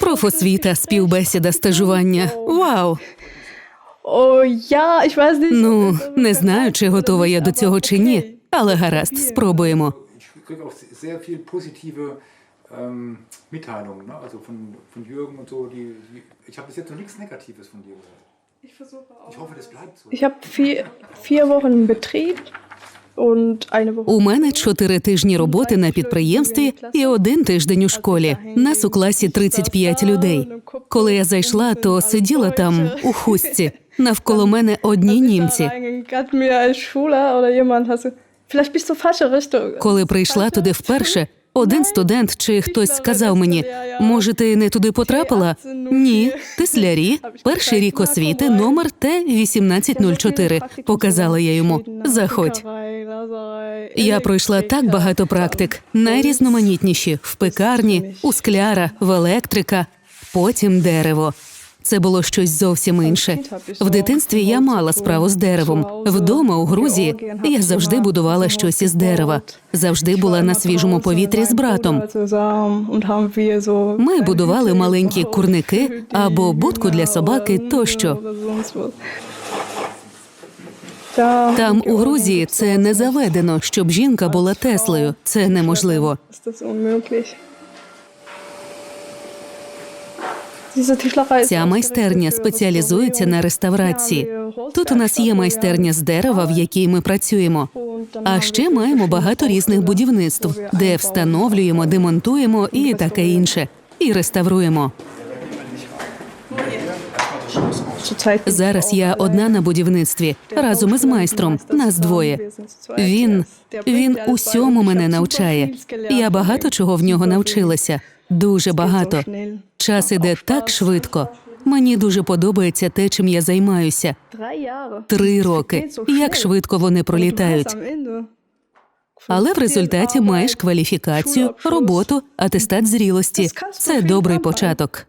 Профосвіта, співбесіда! Oh nicht. Ну, не знаю, чи готова я до цього чи ні, але гаразд, спробуємо. Ähm. У мене чотири тижні роботи на підприємстві і один тиждень у школі. Нас у класі 35 людей. Коли я зайшла, то сиділа там у хустці. Навколо мене одні німці. Коли прийшла туди вперше, один студент чи хтось сказав мені: може, ти не туди потрапила? Ні, тислярі, перший рік освіти, номер Т 1804 Показала я йому. Заходь. Я пройшла так багато практик, найрізноманітніші в пекарні, у скляра, в електрика, потім дерево. Це було щось зовсім інше. В дитинстві я мала справу з деревом. Вдома у Грузії я завжди будувала щось із дерева. Завжди була на свіжому повітрі з братом. Ми будували маленькі курники або будку для собаки тощо. Там у Грузії це не заведено, щоб жінка була Теслою. Це неможливо. Ця майстерня спеціалізується на реставрації. Тут у нас є майстерня з дерева, в якій ми працюємо. А ще маємо багато різних будівництв, де встановлюємо, демонтуємо і таке інше, і реставруємо. Зараз я одна на будівництві разом із майстром. Нас двоє. Він він усьому мене навчає. Я багато чого в нього навчилася. Дуже багато. Час іде так швидко. Мені дуже подобається те, чим я займаюся. Три роки. Як швидко вони пролітають. Але в результаті маєш кваліфікацію, роботу, атестат зрілості. Це добрий початок.